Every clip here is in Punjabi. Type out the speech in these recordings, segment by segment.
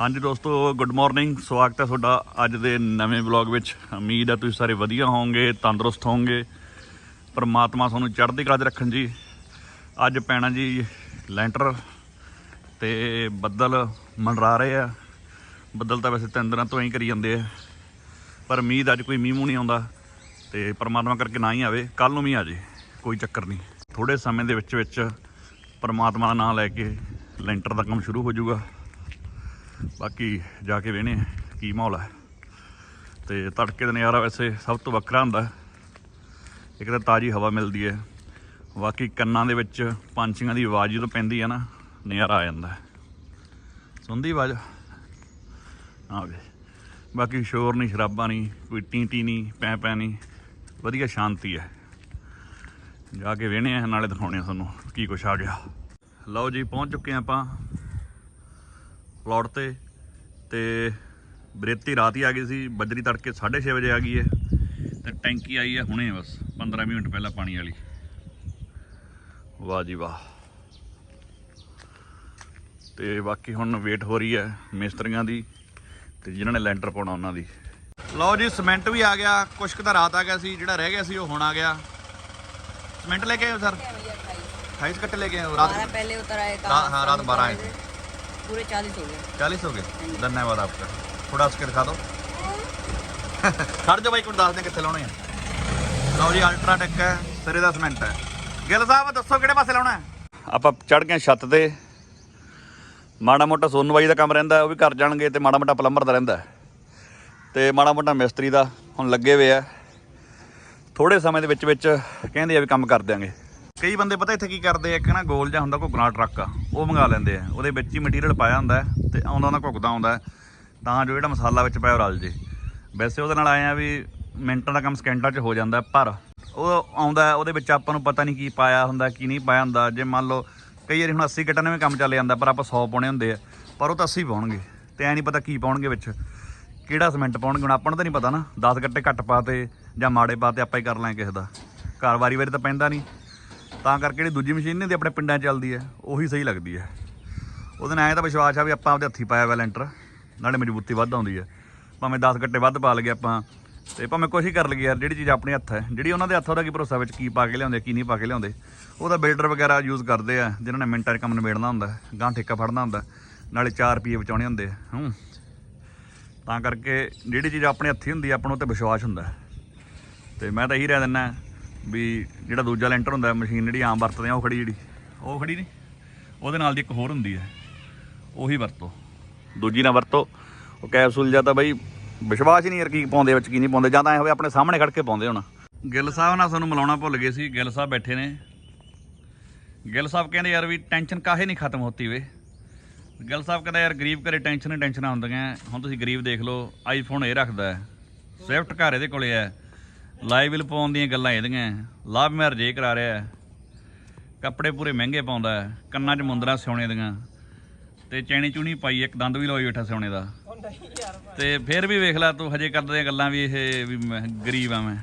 ਹਾਂਜੀ ਦੋਸਤੋ ਗੁੱਡ ਮਾਰਨਿੰਗ ਸਵਾਗਤ ਹੈ ਤੁਹਾਡਾ ਅੱਜ ਦੇ ਨਵੇਂ ਵਲੌਗ ਵਿੱਚ। ਉਮੀਦ ਹੈ ਤੁਸੀਂ ਸਾਰੇ ਵਧੀਆ ਹੋਵੋਗੇ, ਤੰਦਰੁਸਤ ਹੋਵੋਗੇ। ਪਰਮਾਤਮਾ ਤੁਹਾਨੂੰ ਚੜ੍ਹਦੀ ਕਲਾ 'ਚ ਰੱਖਣ ਜੀ। ਅੱਜ ਪੈਣਾ ਜੀ ਲੈਂਟਰ ਤੇ ਬੱਦਲ ਮੰਡਰਾ ਰਹੇ ਆ। ਬੱਦਲ ਤਾਂ ਵੈਸੇ ਤਿੰਨ ਦਿਨਾਂ ਤੋਂ ਹੀ ਕਰੀ ਜਾਂਦੇ ਆ। ਪਰ ਉਮੀਦ ਅੱਜ ਕੋਈ ਮੀਂਹ ਮੂੰਹ ਨਹੀਂ ਆਉਂਦਾ ਤੇ ਪਰਮਾਤਮਾ ਕਰਕੇ ਨਾ ਹੀ ਆਵੇ। ਕੱਲ ਨੂੰ ਮੀਂਹ ਆ ਜੇ, ਕੋਈ ਚੱਕਰ ਨਹੀਂ। ਥੋੜੇ ਸਮੇਂ ਦੇ ਵਿੱਚ ਵਿੱਚ ਪਰਮਾਤਮਾ ਦਾ ਨਾਮ ਲੈ ਕੇ ਲੈਂਟਰ ਦਾ ਕੰਮ ਸ਼ੁਰੂ ਹੋ ਜਾਊਗਾ। ਬਾਕੀ ਜਾ ਕੇ ਵੇਣੇ ਕੀ ਮਾਹੌਲ ਹੈ ਤੇ ਤੜਕੇ ਦਾ ਨਜ਼ਾਰਾ ਵੈਸੇ ਸਭ ਤੋਂ ਵੱਖਰਾ ਹੁੰਦਾ। ਇੱਕ ਤਾਂ ਤਾਜ਼ੀ ਹਵਾ ਮਿਲਦੀ ਹੈ। ਬਾਕੀ ਕੰਨਾਂ ਦੇ ਵਿੱਚ ਪੰਛੀਆਂ ਦੀ ਆਵਾਜ਼ ਜਦੋਂ ਪੈਂਦੀ ਹੈ ਨਾ, ਨਜ਼ਾਰਾ ਆ ਜਾਂਦਾ। ਸੁਣਦੀ ਆਵਾਜ਼? ਆ ਵੇ। ਬਾਕੀ ਸ਼ੋਰ ਨਹੀਂ, ਸ਼ਰਾਬਾਂ ਨਹੀਂ, ਕੋਈ ਟੀ ਨਹੀਂ ਪੈ ਪੈ ਨਹੀਂ। ਵਧੀਆ ਸ਼ਾਂਤੀ ਹੈ। ਜਾ ਕੇ ਵੇਣੇ ਆ ਨਾਲੇ ਦਿਖਾਉਣੇ ਆ ਤੁਹਾਨੂੰ ਕੀ ਕੁਛ ਆ ਗਿਆ। ਲਓ ਜੀ, ਪਹੁੰਚ ਚੁੱਕੇ ਹਾਂ ਆਪਾਂ। ਪਲਾਟ ਤੇ। ਤੇ ਬਰੇਤੀ ਰਾਤ ਹੀ ਆ ਗਈ ਸੀ ਬਜਰੀ ਤੜਕੇ 6:30 ਵਜੇ ਆ ਗਈ ਹੈ ਤੇ ਟੈਂਕੀ ਆਈ ਹੈ ਹੁਣੇ ਬਸ 15 ਮਿੰਟ ਪਹਿਲਾਂ ਪਾਣੀ ਵਾਲੀ। ਵਾਹ ਜੀ ਵਾਹ। ਤੇ ਬਾਕੀ ਹੁਣ ਵੇਟ ਹੋ ਰਹੀ ਹੈ ਮਿਸਤਰੀਆਂ ਦੀ ਤੇ ਜਿਨ੍ਹਾਂ ਨੇ ਲੈਂਟਰ ਪਾਉਣਾ ਉਹਨਾਂ ਦੀ। ਲਓ ਜੀ ਸਿਮੈਂਟ ਵੀ ਆ ਗਿਆ ਕੁਛ ਕੁ ਤਾਂ ਰਾਤ ਆ ਗਿਆ ਸੀ ਜਿਹੜਾ ਰਹਿ ਗਿਆ ਸੀ ਉਹ ਹੁਣ ਆ ਗਿਆ। ਸਿਮੈਂਟ ਲੈ ਕੇ ਆਇਓ ਸਰ? 28 ਕੱਟੇ ਲੈ ਕੇ ਆਏ ਰਾਤ ਪਹਿਲੇ ਉਤਰ ਆਏ ਹਾਂ ਰਾਤ 12 ਆਏ। पूरे चालीस हो गए 40 ਹੋ ਗਏ ਧੰਨਵਾਦ ਆਪਕਾ ਥੋੜਾ ਹੱਸ ਕੇ ਦਿਖਾ ਦਿਓ ਖੜ ਜਾ ਬਾਈ ਕੋਈ ਦੱਸ ਦੇ ਕਿੱਥੇ ਲਾਉਣੇ ਆ ਲਓ ਜੀ ਅਲਟਰਾਟੈਕ ਹੈ ਸਿਰੇ ਦਾ ਸੀਮੈਂਟ ਹੈ ਗਿੱਲ ਸਾਹਿਬ ਦੱਸੋ ਕਿਹੜੇ ਪਾਸੇ ਲਾਉਣਾ ਹੈ ਆਪਾਂ ਚੜ ਗਏ ਛੱਤ ਤੇ ਮਾੜਾ ਮੋਟਾ ਸੋਨੂ ਬਾਈ ਦਾ ਕੰਮ ਰਹਿੰਦਾ ਉਹ ਵੀ ਕਰ ਜਾਣਗੇ ਤੇ ਮਾੜਾ ਮੋਟਾ ਪਲੰਬਰ ਦਾ ਰਹਿੰਦਾ ਹੈ। ਤੇ ਮਾੜਾ ਮੋਟਾ ਮਿਸਤਰੀ ਦਾ ਹੁਣ ਲੱਗੇ ਹੋਏ ਆ ਥੋੜੇ ਸਮੇਂ ਦੇ ਵਿੱਚ ਵਿੱਚ ਕਹਿੰਦੇ ਆ ਵੀ ਕੰਮ ਕਰ ਦਿਆਂਗੇ ਕਈ ਬੰਦੇ ਪਤਾ ਇੱਥੇ ਕੀ ਕਰਦੇ ਆ? ਇੱਕ ਨਾ ਗੋਲ ਜਾਂ ਹੁੰਦਾ ਘੁੱਗਣਾ ਟਰੱਕ ਆ ਉਹ ਮੰਗਾ ਲੈਂਦੇ ਆ। ਉਹਦੇ ਵਿੱਚ ਹੀ ਮਟੀਰੀਅਲ ਪਾਇਆ ਹੁੰਦਾ ਹੈ ਤੇ ਆਉਂਦਾ ਉਹਨਾਂ ਘੁੱਗਦਾ ਆਉਂਦਾ ਹੈ, ਤਾਂ ਜੋ ਜਿਹੜਾ ਮਸਾਲਾ ਵਿੱਚ ਪਾਇਆ ਉਹ ਰਲ ਜੇ। ਵੈਸੇ ਉਹਦੇ ਨਾਲ ਆਏ ਆ ਵੀ ਮਿੰਟਾਂ ਦਾ ਕੰਮ ਸਕਿੰਟਾਂ 'ਚ ਹੋ ਜਾਂਦਾ ਪਰ ਉਹ ਆਉਂਦਾ ਉਹਦੇ ਵਿੱਚ ਆਪਾਂ ਨੂੰ ਪਤਾ ਨਹੀਂ ਕੀ ਪਾਇਆ ਹੁੰਦਾ ਕੀ ਨਹੀਂ ਪਾਇਆ ਹੁੰਦਾ। ਜੇ ਮੰਨ ਲਓ ਕਈ ਵਾਰੀ ਹੁਣ 80 ਕੱਟਾਂ ਨੇ ਵੀ ਕੰਮ ਚੱਲ ਜਾਂਦਾ ਪਰ ਆਪਾਂ 100 ਪਾਉਣੇ ਹੁੰਦੇ ਆ ਪਰ ਉਹ ਤਾਂ 80 ਪਾਉਣਗੇ। ਤੇ ਐ ਨਹੀਂ ਪਤਾ ਕੀ ਪਾਉਣਗੇ ਵਿੱਚ। ਕਿਹੜਾ ਸੀਮੈਂਟ ਪਾਉਣਗੇ ਹੁਣ ਆਪਾਂ ਨੂੰ ਤਾਂ ਨਹੀਂ ਪਤਾ ਨਾ। 10 ਗੱਟੇ ਘੱਟ ਪਾਤੇ ਜਾਂ ਮਾੜੇ ਪਾਤੇ ਆਪਾਂ ਹੀ ਕਰ ਲਾਂ ਕਿਸੇ ਦਾ। ਘਰ ਵਾਰੀ ਵਾਰੀ ਤਾਂ ਪੈਂਦਾ ਨਹੀਂ। ਤਾਂ ਕਰਕੇ ਜਿਹੜੀ ਦੂਜੀ ਮਸ਼ੀਨ ਨਹੀਂ ਦੀ ਆਪਣੇ ਪਿੰਡਾਂ 'ਚ ਚੱਲਦੀ ਹੈ ਉਹੀ ਸਹੀ ਲੱਗਦੀ ਹੈ। ਉਹਦੇ ਨਾਲ ਐਂ ਤਾਂ ਵਿਸ਼ਵਾਸ ਆ ਵੀ ਆਪਾਂ ਆਪਦੇ ਹੱਥੀ ਪਾਇਆ ਹੋਇਆ ਲੈਂਟਰ ਨਾਲੇ ਮਜ਼ਬੂਤੀ ਵੱਧ ਆਉਂਦੀ ਹੈ। ਭਾਵੇਂ 10 ਗੱਟੇ ਵੱਧ ਪਾ ਲਗੇ ਆਪਾਂ ਤੇ ਭਾਵੇਂ ਕੁਛ ਹੀ ਕਰ ਲਈਏ ਯਾਰ ਜਿਹੜੀ ਚੀਜ਼ ਆਪਣੇ ਹੱਥ ਹੈ ਜਿਹੜੀ ਉਹਨਾਂ ਦੇ ਹੱਥ ਉਹਦਾ ਕੀ ਭਰੋਸਾ ਵਿੱਚ ਕੀ ਪਾ ਕੇ ਲਿਆਉਂਦੇ ਕੀ ਨਹੀਂ ਪਾ ਕੇ ਲਿਆਉਂਦੇ? ਉਹਦਾ ਬਿਲਡਰ ਵਗੈਰਾ ਯੂਜ਼ ਕਰਦੇ ਆ ਜਿਨ੍ਹਾਂ ਨੇ ਮਿੰਟਾਂ 'ਚ ਕੰਮ ਨਿਬੇੜਨਾ ਹੁੰਦਾ ਹੈ, ਗਾਂ ਠੇਕਾ ਫੜਨਾ ਹੁੰਦਾ ਨਾਲੇ 4 ਰੁਪਏ ਬਚਾਉਣੇ ਹੁੰਦੇ ਆ ਹੂੰ। ਤਾਂ ਕਰਕੇ ਜਿਹੜੀ ਚੀਜ਼ ਆਪਣੇ ਹੱਥੀ ਹੁੰਦੀ ਆਪਾਂ ਨੂੰ ਉਹ ਤੇ ਵਿਸ਼ਵਾਸ ਹੁੰਦਾ। ਹੈ। ਤੇ ਮੈਂ ਤਾਂ ਇਹੀ ਰਹਿ ਦਿੰਦਾ ਵੀ ਜਿਹੜਾ ਦੂਜਾ ਲੈਂਟਰ ਹੁੰਦਾ, ਮਸ਼ੀਨ ਜਿਹੜੀ ਆਮ ਵਰਤਦੇ ਆ, ਉਹ ਖੜੀ ਜਿਹੜੀ, ਉਹ ਖੜੀ ਨਹੀਂ। ਉਹਦੇ ਨਾਲ ਦੀ ਇੱਕ ਹੋਰ ਹੁੰਦੀ ਹੈ। ਉਹੀ ਵਰਤੋ। ਦੂਜੀ ਨਾ ਵਰਤੋ। ਉਹ ਕੈਪਸੂਲ ਜਾਂ ਤਾਂ ਬਈ ਵਿਸ਼ਵਾਸ ਹੀ ਨਹੀਂ ਯਾਰ ਕੀ ਪਾਉਂਦੇ, ਵਿੱਚ ਕੀ ਨਹੀਂ ਪਾਉਂਦੇ। ਜਾਂ ਤਾਂ ਐ ਹੋਵੇ ਆਪਣੇ ਸਾਹਮਣੇ ਖੜ ਕੇ ਪਾਉਂਦੇ ਹੋਣਾ। ਗਿੱਲ ਸਾਹਿਬ ਨਾਲ ਸਾਨੂੰ ਮਿਲਾਉਣਾ ਭੁੱਲ ਗਏ ਸੀ। ਗਿੱਲ ਸਾਹਿਬ ਬੈਠੇ ਨੇ। ਗਿੱਲ ਸਾਹਿਬ ਕਹਿੰਦੇ ਯਾਰ ਵੀ ਟੈਨਸ਼ਨ ਕਾਹੇ ਨਹੀਂ ਖਤਮ ਹੁੰਦੀ ਵੇ। ਗਿੱਲ ਸਾਹਿਬ ਕਹਿੰਦਾ ਯਾਰ ਗਰੀਬ ਘਰੇ ਟੈਨਸ਼ਨ ਹੀ ਟੈਨਸ਼ਨਾਂ ਹੁੰਦੀਆਂ। ਹੁਣ ਤੁਸੀਂ ਗਰੀਬ ਦੇਖ ਲਓ ਆਈਫੋਨ ਇਹ ਰੱਖਦਾ ਹੈ। ਸਵਿਫਟ ਘਰ ਇਹਦੇ ਕੋਲੇ ਹੈ। ਲਾਈਵ ਬਿੱਲ ਪਾਉਣ ਦੀਆਂ ਗੱਲਾਂ ਇਹਦੀਆਂ ਲਾਭ ਮੈਰਿਜ ਇਹ ਕਰਾ ਰਿਹਾ ਕੱਪੜੇ ਪੂਰੇ ਮਹਿੰਗੇ ਪਾਉਂਦਾ ਕੰਨਾਂ 'ਚ ਮੁੰਦਰਾ ਸਿਉਣੇ ਦੀਆਂ। ਤੇ ਚੈਣੀ ਚੂਣੀ ਪਾਈ, ਇੱਕ ਦੰਦ ਵੀ ਲੋਈ ਬੈਠਾ ਸਿਉਣੇ ਦਾ। ਤੇ ਫਿਰ ਵੀ ਵੇਖ ਲੈ ਤੂੰ, ਹਜੇ ਕਰਦੇ ਗੱਲਾਂ ਵੀ ਇਹ ਵੀ ਮੈਂ ਗਰੀਬ ਆ ਮੈਂ।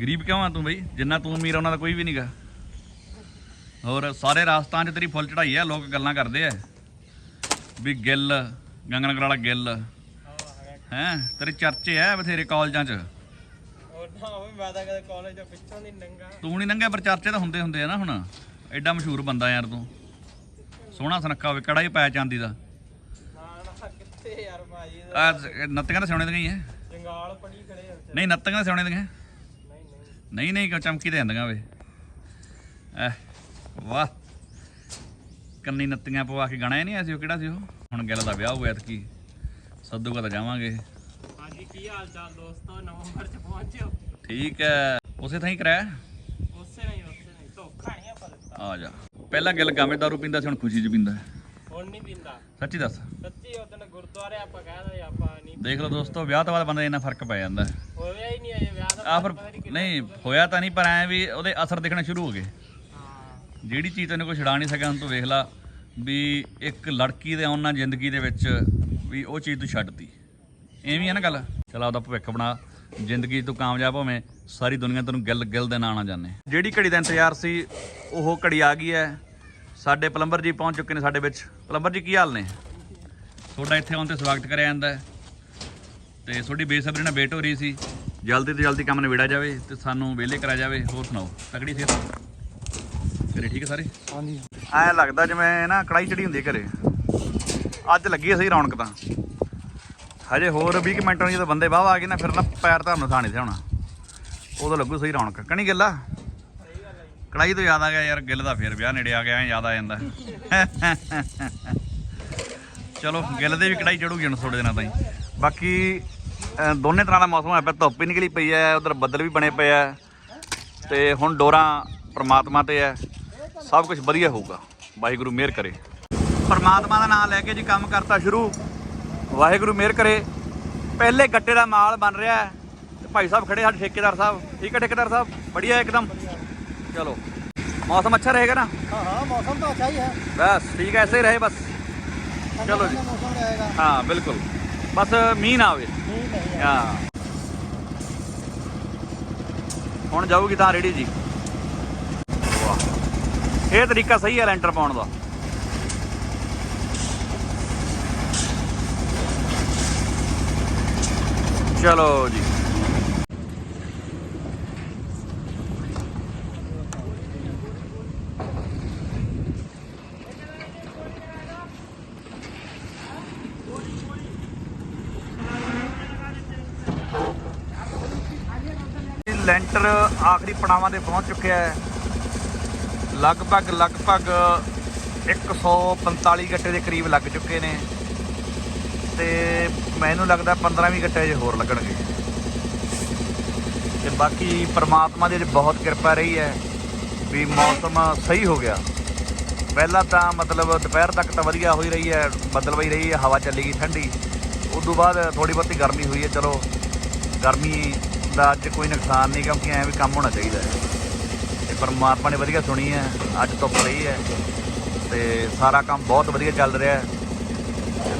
ਗਰੀਬ ਕਿਉਂ ਆ ਤੂੰ ਬਈ? ਜਿੰਨਾ ਤੂੰ ਅਮੀਰ ਉਹਨਾਂ ਦਾ ਕੋਈ ਵੀ ਨਹੀਂਗਾ ਹੋਰ, ਸਾਰੇ ਰਾਜਸਥਾਨ 'ਚ ਤੇਰੀ ਫੁੱਲ ਚੜਾਈ ਆ ਲੋਕ ਗੱਲਾਂ ਕਰਦੇ ਆ। ਵੀ ਗਿੱਲ, ਗੰਗਨਗਰ ਵਾਲਾ ਗਿੱਲ। ਹੈ? ਤੇਰੇ ਚਰਚੇ ਆ ਬਥੇਰੇ ਕਾਲਜਾਂ 'ਚ। ਉਹਨਾਂ ਵੀ ਮੈਂ ਤਾਂ ਕਦੇ ਕਾਲਜ ਦੇ ਪਿੱਛੋਂ ਨਹੀਂ ਨੰਗਾ। ਤੂੰ ਨਹੀਂ ਨੰਗੇ ਪਰ ਚਰਚੇ ਤਾਂ ਹੁੰਦੇ ਹੁੰਦੇ ਆ ਨਾ ਹੁਣ। ਐਡਾ ਮਸ਼ਹੂਰ ਬੰਦਾ ਯਾਰ ਤੂੰ। ਸੋਹਣਾ ਸੁਨੱਖਾ ਹੋਵੇ ਕੜਾ ਹੀ ਪਾਇਆ ਚਾਂਦੀ ਦਾ। ਨਾ ਨਾ ਕਿੱਥੇ ਯਾਰ ਭਾਜੀ ਆ ਨੱਤੀਆਂ ਤਾਂ ਸਿਉਣੇ ਦੀਆਂ ਹੀ ਹੈ ਜੰਗਾਲ ਪੜੀ ਖੜੇ ਆ ਉੱਥੇ। ਨਹੀਂ ਨੱਤੀਆਂ ਤਾਂ ਸਿਉਣੇ ਦੀਆਂ ਨਹੀਂ ਨਹੀਂ। ਨਹੀਂ ਨਹੀਂ ਕਿਉਂ ਚਮਕੀ ਤੇ ਜਾਂਦੀਆਂ ਵੇ। ਐ ਵਾਹ। ਕੰਨੀ ਨੱਤੀਆਂ ਪਵਾ ਕੇ ਗਾਣਾ ਹੀ ਨਹੀਂ ਆਇਆ ਸੀ ਉਹ ਕਿਹੜਾ ਸੀ ਉਹ? ਹੁਣ ਗੱਲ ਦਾ ਵਿਆਹ ਹੋਇਆ ਕੀ ਸੱਦੂਗਾ ਤਾਂ ਜਾਵਾਂਗੇ। ਹਾਂਜੀ ਕੀ ਹਾਲ ਚਾਲ ਦੋਸਤੋ? ਨਵੰਬਰ ਚ ਪਹੁੰਚਿਓ ਠੀਕ ਹੈ। ਉਸੇ ਥਾਂ ਹੀ ਕਰਾਇਆ? ਉਸੇ ਨਹੀਂ ਉਸੇ ਨਹੀਂ ਧੋਖਾ ਨਹੀਂ ਆਪਾਂ ਦਿੱਤਾ ਆ ਜਾ। ਪਹਿਲਾਂ ਗੱਲ ਗਾਵੇਂ ਦਾਰੂ ਪੀਂਦਾ ਸੀ ਹੁਣ ਖੁਸ਼ੀ 'ਚ ਪੀਂਦਾ। ਹੁਣ ਨਹੀਂ ਪੀਂਦਾ। ਸੱਚੀ ਦੱਸ। ਸੱਚੀ ਉਦੋਂ ਗੁਰਦੁਆਰੇ ਆਪਾਂ ਕਹਿੰਦੇ ਆਪਾਂ ਨਹੀਂ ਦੇਖ ਲਓ ਦੋਸਤੋ ਵਿਆਹ ਤੋਂ ਬਾਅਦ ਬੰਦੇ ਇੰਨਾ ਫ਼ਰਕ ਪੈ ਜਾਂਦਾ। ਹੋਇਆ ਹੀ ਨਹੀਂ ਅਜੇ ਵਿਆਹ ਦਾ ਆ ਫਿਰ ਨਹੀਂ ਹੋਇਆ। ਤਾਂ ਨਹੀਂ ਪਰ ਐ ਵੀ ਉਹਦੇ ਅਸਰ ਦਿਖਣੇ ਸ਼ੁਰੂ ਹੋ ਗਏ। ਹਾਂ। ਜਿਹੜੀ ਚੀਜ਼ ਤੈਨੂੰ ਕੋਈ ਛਡਾ ਨਹੀਂ ਸਕਿਆ ਹੁਣ ਤੂੰ ਵੇਖ ਲਾ ਵੀ ਇੱਕ ਲੜਕੀ ਦੇ ਆਉਣ ਨਾਲ ਜ਼ਿੰਦਗੀ ਦੇ ਵਿੱਚ ਵੀ ਉਹ ਚੀਜ਼ ਤੂੰ ਛੱਡਤੀ। ਐਵੇਂ ਹੀ ਆ ਨਾ ਗੱਲ? ਚਲ ਆਪਦਾ ਭਵਿੱਖ ਬਣਾ। ਜ਼ਿੰਦਗੀ 'ਚ ਤੂੰ ਕਾਮਯਾਬ ਹੋਵੇਂ ਸਾਰੀ ਦੁਨੀਆ ਤੈਨੂੰ ਗਿੱਲ ਗਿੱਲ ਦੇ ਨਾਂ ਨਾ ਜਾਣੇ। ਜਿਹੜੀ ਘੜੀ ਦਾ ਇੰਤਜ਼ਾਰ ਸੀ ਉਹ ਘੜੀ ਆ ਗਈ ਹੈ। ਸਾਡੇ ਪਲੰਬਰ ਜੀ ਪਹੁੰਚ ਚੁੱਕੇ ਨੇ ਸਾਡੇ ਵਿੱਚ। ਪਲੰਬਰ ਜੀ ਕੀ ਹਾਲ ਨੇ? ਤੁਹਾਡਾ ਇੱਥੇ ਆਉਣ ਤੇ ਸਵਾਗਤ ਕਰਿਆ ਜਾਂਦਾ ਹੈ। ਤੇ ਤੁਹਾਡੀ ਬੇਸਬਰੀ ਨਾਲ ਵੇਟ ਹੋ ਰਹੀ ਸੀ। ਜਲਦੀ ਤੋਂ ਜਲਦੀ ਕੰਮ ਨਿਬੇੜਿਆ ਜਾਵੇ ਤੇ ਸਾਨੂੰ ਵਿਹਲੇ ਕਰਾਇਆ ਜਾਵੇ। ਹੋਰ ਸੁਣਾਓ ਤਕੜੀ ਸਿਹਤ। ਘਰੇ ਠੀਕ ਹੈ ਸਾਰੇ? ਹਾਂਜੀ। ਐ ਲੱਗਦਾ ਜਿਵੇਂ ਨਾ ਕੜਾਈ ਚੜੀ ਹੁੰਦੀ ਹੈ ਘਰੇ। ਅੱਜ ਲੱਗੀ ਹੈ ਸਹੀ ਰੌਣਕ ਤਾਂ। ਹਜੇ ਹੋਰ 20 ਕੁ ਮਿੰਟਾਂ ਨੂੰ ਜਦੋਂ ਬੰਦੇ ਵਾਹ ਆ ਗਏ ਨਾ, ਫਿਰ ਨਾ ਪੈਰ ਧਰਨ ਨੂੰ ਥਾਂ ਨਹੀਂ ਹੋਣਾ ਉਦੋਂ ਲੱਗੂ ਸਹੀ ਰੌਣਕ। ਕਣੀ ਗਿੱਲਾ? ਕੜਾਈ ਤੋਂ ਯਾਦ ਆ ਗਿਆ ਯਾਰ, ਗਿੱਲ ਦਾ ਫੇਰ ਵਿਆਹ ਨੇੜੇ ਆ ਗਿਆ ਯਾਦ ਆ ਜਾਂਦਾ। ਚਲੋ, ਗਿੱਲ ਦੇ ਵੀ ਕੜਾਈ ਚੜੂਗੀ ਹੁਣ ਥੋੜੇ ਦਿਨਾਂ ਤਾਈਂ। ਬਾਕੀ ਦੋਨੇ ਤਰ੍ਹਾਂ ਦਾ ਮੌਸਮ ਹੈ ਪਿਆ, ਧੁੱਪ ਹੀ ਨਿਕਲੀ ਪਈ ਹੈ, ਉਧਰ ਬੱਦਲ ਵੀ ਬਣੇ ਪਏ ਆ। ਤੇ ਹੁਣ ਡੋਰਾਂ ਪ੍ਰਮਾਤਮਾ ਤੇ ਹੈ। ਸਭ ਕੁਝ ਵਧੀਆ ਹੋਊਗਾ। ਵਾਹਿਗੁਰੂ ਮਿਹਰ ਕਰੇ। ਪ੍ਰਮਾਤਮਾ ਦਾ ਨਾਮ ਲੈ ਕੇ ਜੀ ਕੰਮ ਕਰਤਾ ਸ਼ੁਰੂ। ਵਾਹਿਗੁਰੂ ਮਿਹਰ ਕਰੇ ਪਹਿਲੇ ਗੱਟੇ ਦਾ ਮਾਲ ਬਣ ਰਿਹਾ ਹੈ ਤੇ ਭਾਈ ਸਾਹਿਬ ਖੜੇ ਸਾਡੇ ਠੇਕੇਦਾਰ ਸਾਹਿਬ ਠੀਕ ਹੈ ਠੇਕੇਦਾਰ ਸਾਹਿਬ ਬੜੀਆ ਇੱਕਦਮ ਚਲੋ ਮੌਸਮ ਅੱਛਾ ਰਹੇਗਾ ਨਾ हाँ हाँ मौसम तो अच्छा ही है ਬਸ ਠੀਕ ਹੈ ਐਸੇ ਹੀ ਰਹੇ ਬਸ ਚਲੋ ਜੀ मौसम रहेगा ਹਾਂ ਬਿਲਕੁਲ ਬਸ ਮੀਂਹ ਨਾ ਆਵੇ नहीं नहीं ਹਾਂ ਹੁਣ ਜਾਊਗੀ ਤਾਂ ਰੇੜੀ ਜੀ ਵਾਹ ਇਹ ਤਰੀਕਾ ਸਹੀ ਹੈ ਲੈਂਟਰ ਪਾਉਣ ਦਾ ਚਲੋ ਜੀ। ਲੈਂਟਰ ਆਖਰੀ ਪੜਾਵਾਂ ਤੇ ਪਹੁੰਚ ਚੁੱਕਿਆ ਹੈ। ਲਗਭਗ ਲਗਭਗ 145 ਗੱਟੇ ਦੇ ਕਰੀਬ ਲੱਗ ਚੁੱਕੇ ਨੇ। ਤੇ ਮੈਨੂੰ ਲੱਗਦਾ 15 ਵੀ ਗੱਟੇ ਜੇ ਹੋਰ ਲੱਗਣਗੇ। ਤੇ ਬਾਕੀ ਪ੍ਰਮਾਤਮਾ ਦੀ ਬਹੁਤ ਕਿਰਪਾ ਰਹੀ ਹੈ ਵੀ ਮੌਸਮ ਸਹੀ ਹੋ ਗਿਆ। ਪਹਿਲਾਂ ਤਾਂ ਮਤਲਬ ਦੁਪਹਿਰ ਤੱਕ ਤਾਂ ਵਧੀਆ ਹੋਈ ਰਹੀ ਹੈ ਬਦਲਵਾਈ ਰਹੀ ਹੈ, ਹਵਾ ਚੱਲੀ ਗਈ ਠੰਡੀ। ਉਸ ਤੋਂ ਬਾਅਦ ਥੋੜੀ ਬਹੁਤੀ ਗਰਮੀ ਹੋਈ ਹੈ, ਚਲੋ ਗਰਮੀ ਦਾ ਅੱਜ ਕੋਈ ਨੁਕਸਾਨ ਨਹੀਂ ਕਿਉਂਕਿ ਐਂ ਵੀ ਕੰਮ ਹੋਣਾ ਚਾਹੀਦਾ ਹੈ। ਤੇ ਪਰਮਾਤਮਾ ਨੇ ਵਧੀਆ ਸੁਣੀ ਹੈ, ਅੱਜ ਧੁੱਪ ਰਹੀ ਹੈ ਤੇ ਸਾਰਾ ਕੰਮ ਬਹੁਤ ਵਧੀਆ ਚੱਲ ਰਿਹਾ ਹੈ।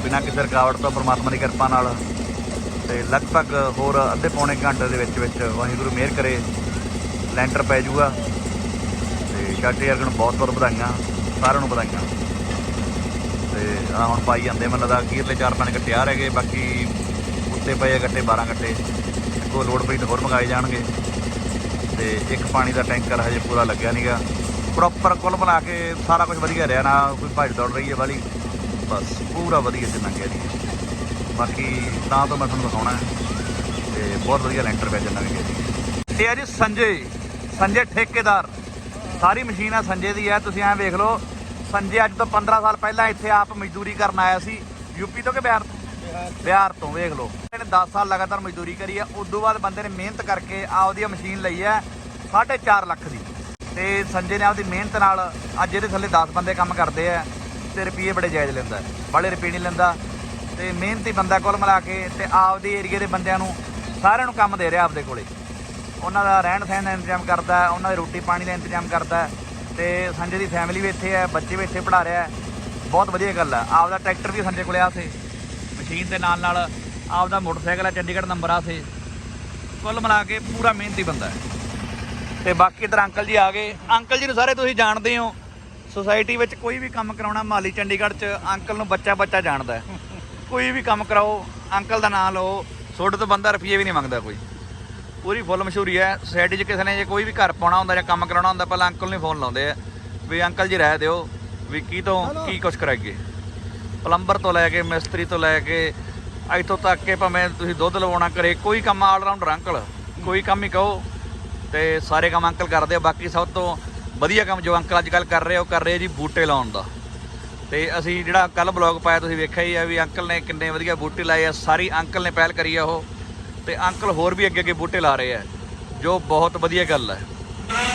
ਬਿਨਾਂ ਕਿਸੇ ਰੁਕਾਵਟ ਤੋਂ ਪਰਮਾਤਮਾ ਦੀ ਕਿਰਪਾ ਨਾਲ ਤੇ ਲਗਭਗ ਹੋਰ ਅੱਧੇ ਪੌਣੇ ਘੰਟੇ ਦੇ ਵਿੱਚ ਵਿੱਚ ਵਾਹਿਗੁਰੂ ਮਿਹਰ ਕਰੇ, ਲੈਂਟਰ ਪੈ ਜਾਊਗਾ ਤੇ ਚਾਚੇ ਯਾਰ ਨੂੰ ਬਹੁਤ ਬਹੁਤ ਵਧਾਈਆਂ, ਸਾਰਿਆਂ ਨੂੰ ਵਧਾਈਆਂ। ਤੇ ਆ ਹੁਣ ਪਾਈ ਜਾਂਦੇ ਮੈਨੂੰ ਲੱਗਦਾ ਅਖੀਰਲੇ ਚਾਰ ਪੰਜ ਗੱਟੇ ਆ ਰਹਿ ਗਏ, ਬਾਕੀ ਉੱਤੇ ਪਏ ਆ ਗੱਟੇ 12 ਗੱਟੇ ਕੋ ਲੋਡ ਪਈ ਤਾਂ ਹੋਰ ਮੰਗਾਏ ਜਾਣਗੇ। ਤੇ ਇੱਕ ਪਾਣੀ ਦਾ ਟੈਂਕਰ ਹਜੇ ਪੂਰਾ ਲੱਗਿਆ ਨਹੀਂਗਾ ਪ੍ਰੋਪਰ ਕੁੱਲ ਬਣਾ ਕੇ ਸਾਰਾ ਕੁਝ ਵਧੀਆ ਰਿਹਾ ਨਾ, ਕੋਈ ਭੱਜ ਦੌੜ ਰਹੀ ਹੈ ਵਾਲੀ ਬਸ, ਪੂਰਾ ਵਧੀਆ ਚ ਲੰਘਿਆ ਜੀ। ਬਾਕੀ ਤਾਂ ਤੋਂ ਮੈਂ ਤੁਹਾਨੂੰ ਦਿਖਾਉਣਾ ਹੈ ਤੇ ਬਹੁਤ ਵਧੀਆ ਲੈਂਟਰ ਪਿਆ ਚੱਲਣਾ ਗਿਆ ਜੀ। ਇਹ ਹੈ ਜੀ ਸੰਜੇ ਸੰਜੇ ਠੇਕੇਦਾਰ। ਸਾਰੀ ਮਸ਼ੀਨ ਆ ਸੰਜੇ ਦੀ ਹੈ, ਤੁਸੀਂ ਐਂ ਵੇਖ ਲਓ, ਸੰਜੇ ਅੱਜ ਤੋਂ 15 ਸਾਲ ਪਹਿਲਾਂ ਇੱਥੇ ਆਪ ਮਜ਼ਦੂਰੀ ਕਰਨ ਆਇਆ ਸੀ ਯੂਪੀ ਤੋਂ ਕਿ ਬਿਹਾਰ ਤੋਂ? ਬਿਹਾਰ ਤੋਂ, ਵੇਖ ਲਓ। ਇਹਨੇ 10 ਸਾਲ ਲਗਾਤਾਰ ਮਜ਼ਦੂਰੀ ਕਰੀ ਹੈ ਉਸ ਤੋਂ ਬਾਅਦ ਬੰਦੇ ਨੇ ਮਿਹਨਤ ਕਰਕੇ ਆਪਦੀ ਇਹ ਮਸ਼ੀਨ ਲਈ ਹੈ 4.5 ਲੱਖ ਦੀ। ਤੇ ਸੰਜੇ ਨੇ ਆਪਦੀ ਮਿਹਨਤ ਨਾਲ ਅੱਜ ਇਹਦੇ ਥੱਲੇ 10 ਬੰਦੇ ਕੰਮ ਕਰਦੇ ਆ ਤੇ ਰੁਪਏ ਬੜੇ ਜਾਇਜ਼ ਲੈਂਦਾ ਹੈ। ਬੜੇ ਰੁਪਏ ਨਹੀਂ ਲੈਂਦਾ ਤੇ ਮਿਹਨਤੀ ਬੰਦਾ ਕੋਲ ਮਿਲਾ ਕੇ ਤੇ ਆਪਦੇ ਏਰੀਏ ਦੇ ਬੰਦਿਆਂ ਨੂੰ ਸਾਰਿਆਂ ਨੂੰ ਕੰਮ ਦੇ ਰਿਹਾ ਆਪਦੇ ਕੋਲੇ। ਉਹਨਾਂ ਦਾ ਰਹਿਣ ਸਹਿਣ ਦਾ ਇੰਤਜ਼ਾਮ ਕਰਦਾ ਉਹਨਾਂ ਦੇ ਰੋਟੀ ਪਾਣੀ ਦਾ ਇੰਤਜ਼ਾਮ ਕਰਦਾ ਹੈ ਤੇ ਸੰਜੇ ਦੀ ਫੈਮਿਲੀ ਵੀ ਇੱਥੇ ਹੈ, ਬੱਚੇ ਵੀ ਇੱਥੇ ਪੜ੍ਹਾ ਰਿਹਾ ਬਹੁਤ ਵਧੀਆ ਗੱਲ ਹੈ। ਆਪਦਾ ਟਰੈਕਟਰ ਵੀ ਸੰਜੇ ਕੋਲੇ ਆ ਸੇ ਮਸ਼ੀਨ ਦੇ ਨਾਲ ਨਾਲ ਆਪਦਾ ਮੋਟਰਸਾਈਕਲ ਹੈ, ਚੰਡੀਗੜ੍ਹ ਨੰਬਰ ਆ ਸੇ ਕੁੱਲ ਮਿਲਾ ਕੇ ਪੂਰਾ ਮਿਹਨਤੀ ਬੰਦਾ ਹੈ। ਤੇ ਬਾਕੀ ਇਧਰ ਅੰਕਲ ਜੀ ਆ ਗਏ। ਅੰਕਲ ਜੀ ਨੂੰ ਸਾਰੇ ਤੁਸੀਂ ਜਾਣਦੇ ਹੋ। ਸੁਸਾਇਟੀ ਵਿੱਚ ਕੋਈ ਵੀ ਕੰਮ ਕਰਾਉਣਾ ਮਾਲੀ ਚੰਡੀਗੜ੍ਹ 'ਚ ਅੰਕਲ ਨੂੰ ਬੱਚਾ ਬੱਚਾ ਜਾਣਦਾ ਹੈ। ਕੋਈ ਵੀ ਕੰਮ ਕਰਾਓ ਅੰਕਲ ਦਾ ਨਾਮ ਲਓ ਤੁਹਾਡੇ ਤੋਂ ਬੰਦਾ ਰੁਪਈਏ ਵੀ ਨਹੀਂ ਮੰਗਦਾ ਕੋਈ। ਪੂਰੀ ਫੁੱਲ ਮਸ਼ਹੂਰੀ ਹੈ ਸੁਸਾਇਟੀ 'ਚ ਕਿਸੇ ਨੇ ਜੇ ਕੋਈ ਵੀ ਘਰ ਪਾਉਣਾ ਹੁੰਦਾ ਜਾਂ ਕੰਮ ਕਰਾਉਣਾ ਹੁੰਦਾ ਪਹਿਲਾਂ ਅੰਕਲ ਨੂੰ ਫੋਨ ਲਾਉਂਦੇ ਆ ਵੀ ਅੰਕਲ ਜੀ ਰਹਿ ਦਿਓ ਵੀ ਕੀ ਤੋਂ ਕੀ ਕੁਛ ਕਰਾਈਏ। ਪਲੰਬਰ ਤੋਂ ਲੈ ਕੇ ਮਿਸਤਰੀ ਤੋਂ ਲੈ ਕੇ ਇੱਥੋਂ ਤੱਕ ਕਿ ਭਾਵੇਂ ਤੁਸੀਂ ਦੁੱਧ ਲਵਾਉਣਾ ਕਰੇ ਕੋਈ ਕੰਮ ਆਲ ਰਾਉਂਡਰ ਅੰਕਲ ਕੋਈ ਕੰਮ ਹੀ ਕਹੋ ਤੇ ਸਾਰੇ ਕੰਮ ਅੰਕਲ ਕਰਦੇ ਆ ਬਾਕੀ ਸਭ ਤੋਂ ਵਧੀਆ ਕੰਮ ਜੋ ਅੰਕਲ ਅੱਜ ਕੱਲ ਕਰ ਰਹੇ ਆ, ਉਹ ਕਰ ਰਹੇ ਆ ਜੀ ਬੂਟੇ ਲਾਉਣ ਦਾ। ਤੇ ਅਸੀਂ ਜਿਹੜਾ ਕੱਲ ਬਲੌਗ ਪਾਇਆ ਤੁਸੀਂ ਵੇਖਿਆ ਹੀ ਆ ਵੀ ਅੰਕਲ ਨੇ ਕਿੰਨੇ ਵਧੀਆ ਬੂਟੇ ਲਾਏ ਆ ਸਾਰੀ ਅੰਕਲ ਨੇ ਪਹਿਲ ਕਰੀ ਆ ਉਹ। ਤੇ ਅੰਕਲ ਹੋਰ ਵੀ ਅੱਗੇ ਅੱਗੇ ਬੂਟੇ ਲਾ ਰਹੇ ਆ ਜੋ ਬਹੁਤ ਵਧੀਆ ਗੱਲ ਹੈ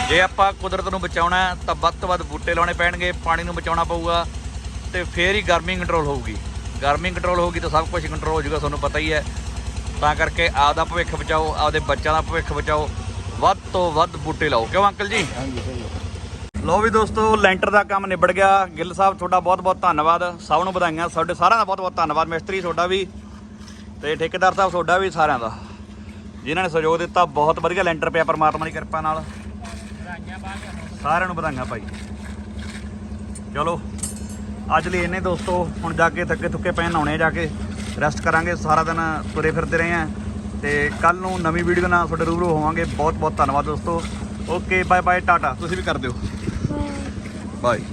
ਜੇ ਆਪਾਂ ਕੁਦਰਤ ਨੂੰ ਬਚਾਉਣਾ ਤਾਂ ਵੱਧ ਤੋਂ ਵੱਧ ਬੂਟੇ ਲਾਉਣੇ ਪੈਣਗੇ ਪਾਣੀ ਨੂੰ ਬਚਾਉਣਾ ਪਊਗਾ ਤੇ ਫੇਰ ਹੀ ਗਰਮੀ ਕੰਟਰੋਲ ਹੋਊਗੀ। ਗਰਮੀ ਕੰਟਰੋਲ ਹੋਊਗੀ ਤਾਂ ਸਭ ਕੁਝ ਕੰਟਰੋਲ ਹੋ ਜਾਊਗਾ ਤੁਹਾਨੂੰ ਪਤਾ ਹੀ ਹੈ। ਤਾਂ ਕਰਕੇ ਆਪਦਾ ਭਵਿੱਖ ਬਚਾਓ ਆਪਦੇ ਬੱਚਿਆਂ ਦਾ ਭਵਿੱਖ ਬਚਾਓ ਵੱਧ ਤੋਂ ਵੱਧ ਬੂਟੇ ਲਾਓ। ਕਿਉਂ ਅੰਕਲ ਜੀ? ਹਾਂਜੀ ਸਹੀ ਲੋ ਵੀ ਦੋਸਤੋ, ਲੈਂਟਰ ਦਾ ਕੰਮ ਨਿਬੜ ਗਿਆ। ਗਿੱਲ ਸਾਹਿਬ, ਤੁਹਾਡਾ ਬਹੁਤ ਬਹੁਤ ਧੰਨਵਾਦ। ਸਭ ਨੂੰ ਵਧਾਈਆਂ। ਤੁਹਾਡੇ ਸਾਰਿਆਂ ਦਾ ਬਹੁਤ ਬਹੁਤ ਧੰਨਵਾਦ। ਮਿਸਤਰੀ ਤੁਹਾਡਾ ਵੀ ਤੇ ਠੇਕੇਦਾਰ ਸਾਹਿਬ ਤੁਹਾਡਾ ਵੀ ਸਾਰਿਆਂ ਦਾ। ਜਿਨ੍ਹਾਂ ਨੇ ਸਹਿਯੋਗ ਦਿੱਤਾ, ਬਹੁਤ ਵਧੀਆ ਲੈਂਟਰ ਪਿਆ ਪਰਮਾਤਮਾ ਦੀ ਕਿਰਪਾ ਨਾਲ। ਸਾਰਿਆਂ ਨੂੰ ਵਧਾਈਆਂ ਭਾਈ। ਚਲੋ, ਅੱਜ ਲਈ ਇੰਨੇ ਦੋਸਤੋ, ਹੁਣ ਜਾ ਕੇ ਥੱਕੇ ਥੁੱਕੇ ਪਏ ਨਹਾਉਣੇ ਆ ਜਾ ਕੇ। ਰੈਸਟ ਕਰਾਂਗੇ, ਸਾਰਾ ਦਿਨ ਤੁਰੇ ਫਿਰਦੇ ਰਹੇ ਆ। ਤੇ ਕੱਲ ਨੂੰ ਨਵੀਂ ਵੀਡੀਓ ਨਾਲ ਤੁਹਾਡੇ ਰੂਬਰੂ ਹੋਵਾਂਗੇ। ਬਹੁਤ ਬਹੁਤ ਧੰਨਵਾਦ ਦੋਸਤੋ। ਓਕੇ ਬਾਏ ਬਾਏ ਟਾਟਾ। ਤੁਸੀਂ ਵੀ ਕਰ ਦਿਓ। ਬਾਏ